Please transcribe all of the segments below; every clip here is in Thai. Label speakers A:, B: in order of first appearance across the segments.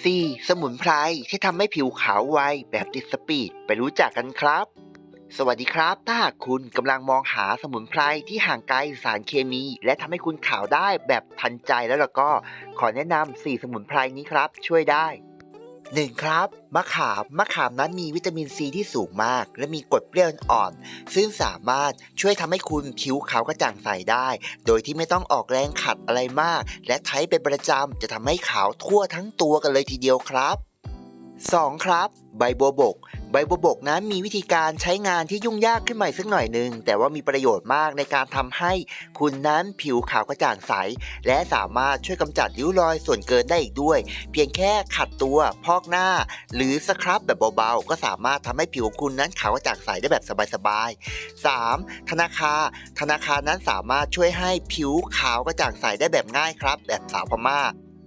A: 4. สมุนไพรที่ทำให้ผิวขาวไวแบบติดสปีดไปรู้จักกันครับ สวัสดีครับ ถ้าหากคุณกำลังมองหาสมุนไพรที่ห่างไกลสารเคมี และทำให้คุณขาวได้แบบทันใจแล้วล่ะก็ ขอแนะนำ4 สมุนไพรนี้ครับ ช่วยได้ 1. ครับ มะขาม มะขามนั้นมีวิตามินซีที่สูงมาก และมีกรดเปรี้ยวอ่อน ซึ่งสามารถช่วยทำให้คุณผิวขาวกระจ่างใสได้ โดยที่ไม่ต้องออกแรงขัดอะไรมาก และใช้เป็นประจำจะทำให้ขาวทั่วทั้งตัวกันเลยทีเดียวครับ 2. ครับ ใบบัวบก ใบบัวบกนั้นมีวิธีการใช้งานที่ยุ่งยากขึ้นมาอีกสักหน่อยหนึ่งแต่ว่ามีประโยชน์มากในการทำให้คุณนั้นผิวขาวกระจ่างใส และสามารถช่วยกำจัดริ้วรอยส่วนเกินได้อีกด้วย เพียงแค่ขัดตัวพอกหน้า หรือสครับแบบเบาๆ ก็สามารถทำให้ผิวของคุณนั้นขาวกระจ่างใสได้แบบสบายๆ 3. ธนาคารธนาคารนั้นสามารถช่วยให้ผิวขาวกระจ่างใสได้แบบง่ายครับ แบบสาวพม่า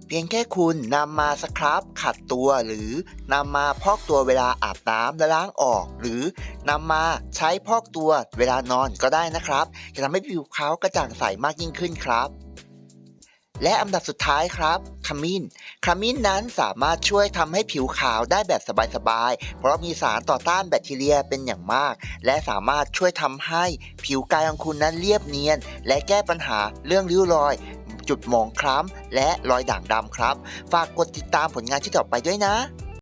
A: เพียงแค่คุณนำมาสครับขัดตัวหรือนำมาพอกตัวเวลาอาบน้ำและล้างออก หรือนำมาใช้พอกตัวเวลานอนก็ได้นะครับ จะทำให้ผิวขาวกระจ่างใสมากยิ่งขึ้นครับและอันดับสุดท้ายครับขมิ้นขมิ้นนั้นสามารถช่วยทำให้ผิวขาวได้แบบสบายๆ เพราะมีสารต่อต้านแบคทีเรียเป็นอย่างมาก และสามารถช่วยทำให้ผิวกายของคุณนั้นเรียบเนียน และแก้ปัญหาเรื่องริ้วรอย จุดหมองคล้ำและรอยด่างดำครับ ฝากกดติดตามผลงานที่ต่อไปด้วยนะ